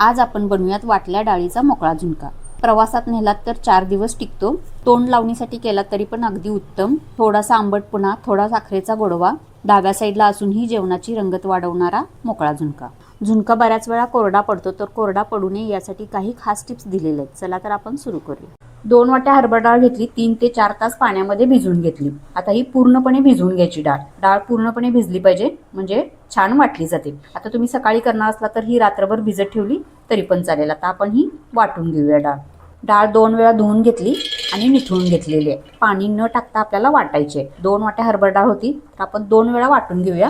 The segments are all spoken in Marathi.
आज आपण बनवूयात वाटल्या डाळीचा मोकळा झुणका. प्रवासात नेलात तर चार दिवस टिकतो. तोंड लावणीसाठी केला तरी पण अगदी उत्तम. थोडासा आंबटपणा थोडा साखरेचा गोडवा डाव्या साईडला असूनही जेवणाची रंगत वाढवणारा मोकळा झुणका. झुणका बऱ्याच वेळा कोरडा पडतो तर कोरडा पडू नये यासाठी काही खास टिप्स दिलेले आहेत. चला तर आपण सुरू करूया. दोन वाट्या हरभरा डाळ घेतली तीन ते चार तास पाण्यामध्ये भिजवून घेतली. आता ही पूर्णपणे भिजवून घ्यायची डाळ. डाळ पूर्णपणे भिजली पाहिजे म्हणजे छान वाटली जाते. आता तुम्ही सकाळी करणार असला तर ही रात्रभर भिजत ठेवली तरी पण चालेल. आता आपण ही वाटून घेऊया डाळ. डाळ दोन वेळा धुवून घेतली आणि निथळून घेतलेली आहे. पाणी न टाकता आपल्याला वाटायची. आहे दोन वाट्या हरभरा डाळ होती तर आपण दोन वेळा वाटून घेऊया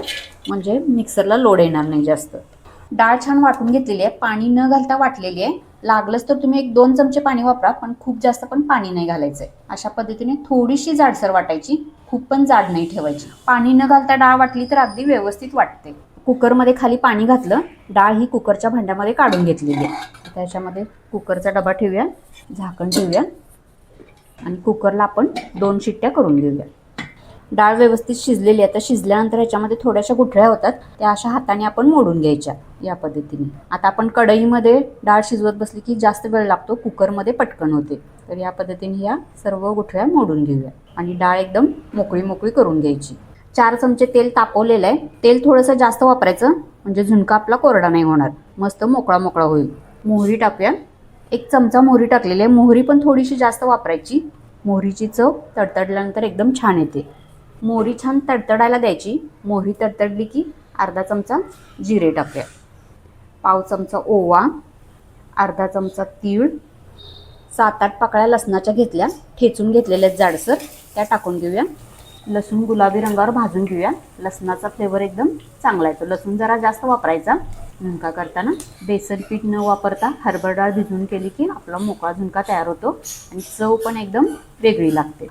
म्हणजे मिक्सरला लोड येणार नाही जास्त. डाळ छान वाटून घेतलेली आहे. पाणी न घालता वाटलेली आहे. लागलंच तर तुम्ही एक दोन चमचे पाणी वापरा पण खूप जास्त पण पाणी नाही घालायचं आहे अशा पद्धतीने थोडीशी जाडसर वाटायची खूप पण जाड नाही ठेवायची. पाणी न घालता डाळ वाटली तर अगदी व्यवस्थित वाटते. कुकरमध्ये खाली पाणी घातलं डाळ ही कुकरच्या भांड्यामध्ये काढून घेतलेली आहे. त्याच्यामध्ये कुकरचा डबा ठेवूया झाकण ठेवूया आणि कुकरला आपण दोन शिट्ट्या करून घेऊया. डाळ व्यवस्थित शिजलेली आहे. तर शिजल्यानंतर ह्याच्यामध्ये थोड्याशा गुठळ्या होतात. त्या अशा हाताने आपण मोडून घ्यायच्या या पद्धतीने. आता आपण कढईमध्ये डाळ शिजवत बसली की जास्त वेळ लागतो. कुकरमध्ये पटकन होते. तर या पद्धतीने ह्या सर्व गुठळ्या मोडून घेऊया. आणि डाळ एकदम मोकळी मोकळी करून घ्यायची. चार चमचे तेल तापवलेलं आहे. तेल थोडंसं जास्त वापरायचं. म्हणजे झुणका आपला कोरडा नाही होणार. मस्त मोकळा मोकळा होईल. मोहरी टाकूया. एक चमचा मोहरी टाकलेली आहे. मोहरी पण थोडीशी जास्त वापरायची. मोहरीची चव तडतडल्यानंतर एकदम छान येते. मोहरी छान तडतडायला द्यायची. मोहरी तडतडली की अर्धा चमचा जिरे टाकूया. पाव चमचा ओवा अर्धा चमचा तीळ सात आठ पाकळ्या लसणाच्या घेतल्या ठेचून घेतलेल्या आहेत जाडसर त्या टाकून घेऊया. लसूण गुलाबी रंगावर भाजून घेऊया. लसणाचा फ्लेवर एकदम चांगला येतो. लसूण जरा जास्त वापरायचा. झुणका करताना बेसन पीठ न वापरता हरभर डाळ भिजून केली की आपला मोकळा झुणका तयार होतो आणि चव पण एकदम वेगळी लागते.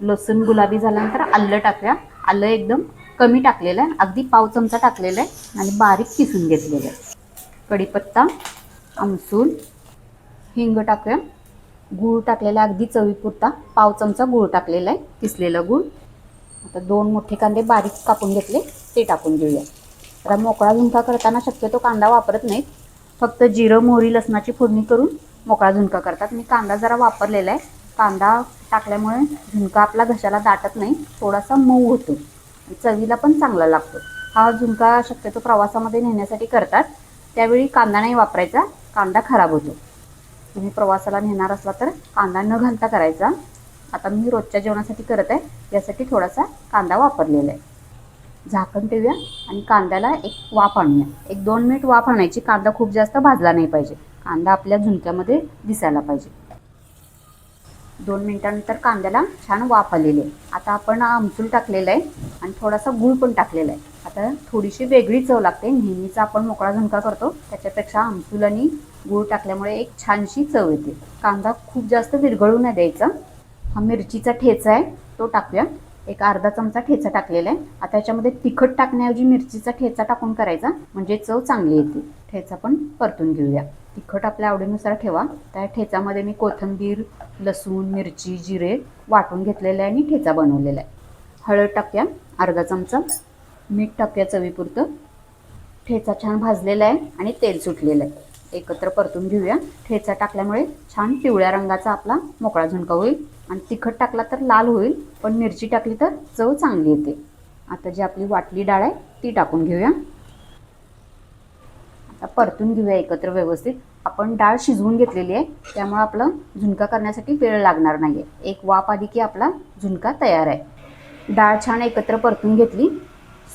लसूण गुलाबी झाल्यानंतर आलं टाकूया. आलं एकदम कमी टाकलेलं आहे. अगदी पाव चमचा टाकलेला आहे आणि बारीक किसून घेतलेलं आहे. कढीपत्ता आमसूल हिंग टाकूया. गूळ टाकलेला आहे अगदी चवीपुरता. पाव चमचा गूळ टाकलेला आहे किसलेला गूळ. आता दोन मोठे कांदे बारीक कापून घेतले ते टाकून घेऊया. आता मोकळा झुणका करताना शक्यतो कांदा वापरत नाहीत. फक्त जिरं मोहरी लसणाची फोडणी करून मोकळा झुणका करतात. मी कांदा जरा वापरलेला आहे. कांदा टाकल्यामुळे झुणका आपला घशाला दाटत नाही थोडासा मऊ होतो. चवीला पण चांगला लागतो. हा झुणका शक्यतो प्रवासामध्ये नेण्यासाठी करतात. त्यावेळी कांदा नाही वापरायचा कांदा खराब होतो. तुम्ही प्रवासाला नेणार असला तर कांदा न घालता करायचा. आता मी रोजच्या जेवणासाठी करत आहे यासाठी थोडासा कांदा वापरलेला आहे. झाकण ठेवूया आणि कांद्याला एक वाफ आणूया. एक दोन मिनिट वाफ आणायची कांदा खूप जास्त भाजला नाही पाहिजे. कांदा आपल्या झुणक्यामध्ये दिसायला पाहिजे. दोन मिनिटानंतर कांद्याला छान वाफ आलेली आहे. आता आपण आमचूल टाकलेलं आहे आणि थोडासा गूळ पण टाकलेला आहे. आता थोडीशी वेगळी चव लागते. नेहमीचा आपण मोकळा झुणका करतो. त्याच्यापेक्षा आमचूल आणि गूळ टाकल्यामुळे एक छानशी चव येते. कांदा खूप जास्त विरघळू नाही द्यायचा. हा मिरचीचा ठेचा आहे. तो टाकूया. एक अर्धा चमचा ठेचा टाकलेला आहे. आता याच्यामध्ये तिखट टाकण्याऐवजी मिरचीचा ठेचा टाकून करायचा. म्हणजे चव चांगली येते. ठेचा पण परतून घेऊया. तिखट आपल्या आवडीनुसार ठेवा. त्या ठेचामध्ये मी कोथिंबीर लसूण मिरची जिरे वाटून घेतलेलं आहे आणि ठेचा बनवलेला आहे. हळद टाकूया अर्धा चमचा. मीठ टाकूया चवीपुरतं. ठेचा छान भाजलेला आहे आणि तेल सुटलेलं आहे. एकत्र परतून घेऊया. ठेचा टाकल्यामुळे छान पिवळ्या रंगाचा आपला मोकळा झुणका होईल आणि तिखट टाकला तर लाल होईल पण मिरची टाकली तर चव चांगली येते. आता जी आपली वाटली डाळ आहे ती टाकून घेऊया. आता परतून घेऊया एकत्र व्यवस्थित. आपण डाळ शिजवून घेतलेली आहे त्यामुळे आपलं झुणका करण्यासाठी वेळ लागणार नाही आहे एक वाफ आली की आपला झुणका तयार आहे. डाळ छान एकत्र परतून घेतली.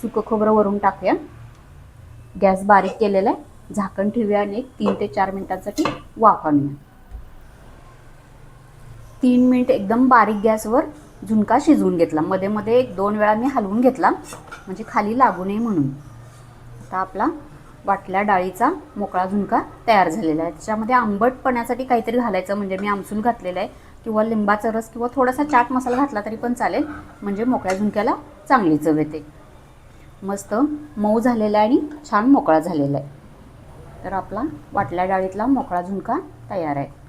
सुकं खोबरं वरून टाकूया. गॅस बारीक केलेला आहे. झाकण ठेवूया आणि एक तीन ते चार मिनिटांसाठी वाफ आणूया. तीन मिनिट एकदम बारीक गॅसवर झुणका शिजवून घेतला. मध्ये मध्ये एक दोन वेळा मी हलवून घेतला. म्हणजे खाली लागू नये म्हणून. आता आपला वाटल्या डाळीचा मोकळा झुणका तयार झालेला आहे. त्याच्यामध्ये आंबटपणासाठी काहीतरी घालायचं म्हणजे मी आमसूल घातलेला आहे. किंवा लिंबाचा रस किंवा थोडासा चाट मसाला घातला तरी पण चालेल म्हणजे मोकळ्या झुणक्याला चांगली चव येते. मस्त मऊ झालेला आहे आणि छान मोकळा झालेला आहे. तर आपला वाटल्या डाळीतला मोकळा झुणका तयार आहे.